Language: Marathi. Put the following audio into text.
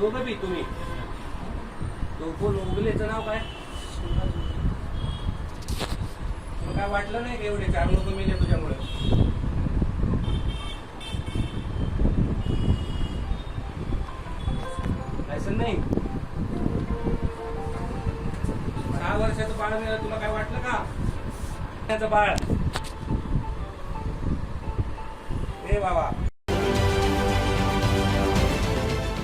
दोघं बी तुम्ही. दोघं मुलीचं नाव काय? तुला काय वाटलं नाही एवढे चार लोक मेले तुझ्यामुळे? लायसन नाही. सहा वर्षाचं बाळ मिळालं तुला काय वाटलं का? त्याचं बाळ. हे बाबा.